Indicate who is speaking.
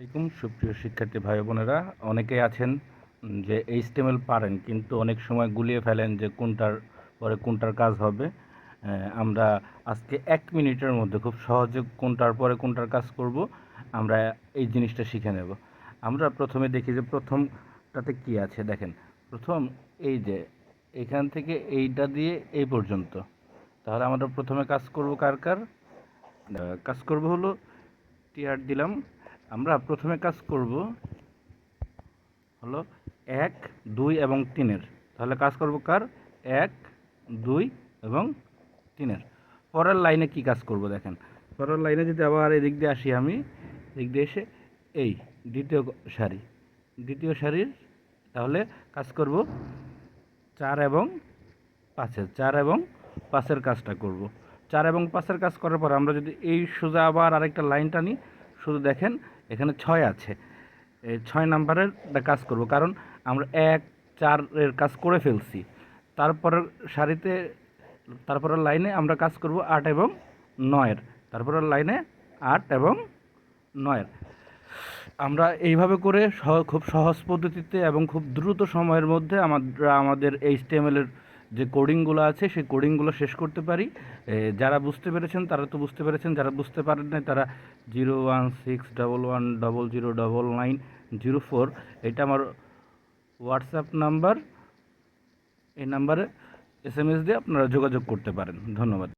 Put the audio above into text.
Speaker 1: আসসালামাইকুম সুপ্রিয় শিক্ষার্থী ভাই বোনেরা। অনেকেই আছেন যে এইচটিএমএল পারেন, কিন্তু অনেক সময় গুলিয়ে ফেলেন যে কোনটার পরে কোনটার কাজ হবে। আমরা আজকে এক মিনিটের মধ্যে খুব সহজে কোনটার পরে কোনটার কাজ করব, আমরা এই জিনিসটা শিখে নেব। আমরা প্রথমে দেখি যে প্রথমটাতে কি আছে। দেখেন, প্রথম এই যে এখান থেকে এইটা দিয়ে এই পর্যন্ত। তাহলে আমরা প্রথমে কাজ করব কার কার? কাজ করব হলো টিয়ার দিলাম। আমরা প্রথমে কাজ করব হলো এক, দুই এবং তিনের। তাহলে কাজ করব কার? এক, দুই এবং তিনের। পরের লাইনে কি কাজ করব দেখেন। পরের লাইনে যদি আবার এদিক দিয়ে আসি আমি, এদিক দিয়ে এসে এই দ্বিতীয় সারি। দ্বিতীয় সারির তাহলে কাজ করব চার এবং পাঁচের। চার এবং পাঁচের কাজটা করব। চার এবং পাঁচের কাজ করার পর আমরা যদি এই সোজা আবার আরেকটা লাইন টানি, শুধু দেখেন এখানে ছয় আছে। এই ছয় নাম্বারের কাজ করব, কারণ আমরা এক, চারের কাজ করে ফেলছি। তারপরের সারিতে, তারপরের লাইনে আমরা কাজ করব আট এবং নয়ের। তারপরের লাইনে আট এবং নয়ের। আমরা এইভাবে করে খুব সহজ পদ্ধতিতে এবং খুব দ্রুত সময়ের মধ্যে আমরা আমাদের এইচটিএমএল এর যে কোডিংগুলো আছে, সেই কোডিংগুলো শেষ করতে পারি। যারা বুঝতে পেরেছেন, তারা তো বুঝতে পেরেছেন, যারা বুঝতে পারেন না তারা zero one six double one double zero double nine zero four. এটা আমার হোয়াটসঅ্যাপ নাম্বার। এই নাম্বারে এস এম এস দিয়ে আপনারা যোগাযোগ করতে পারেন। ধন্যবাদ।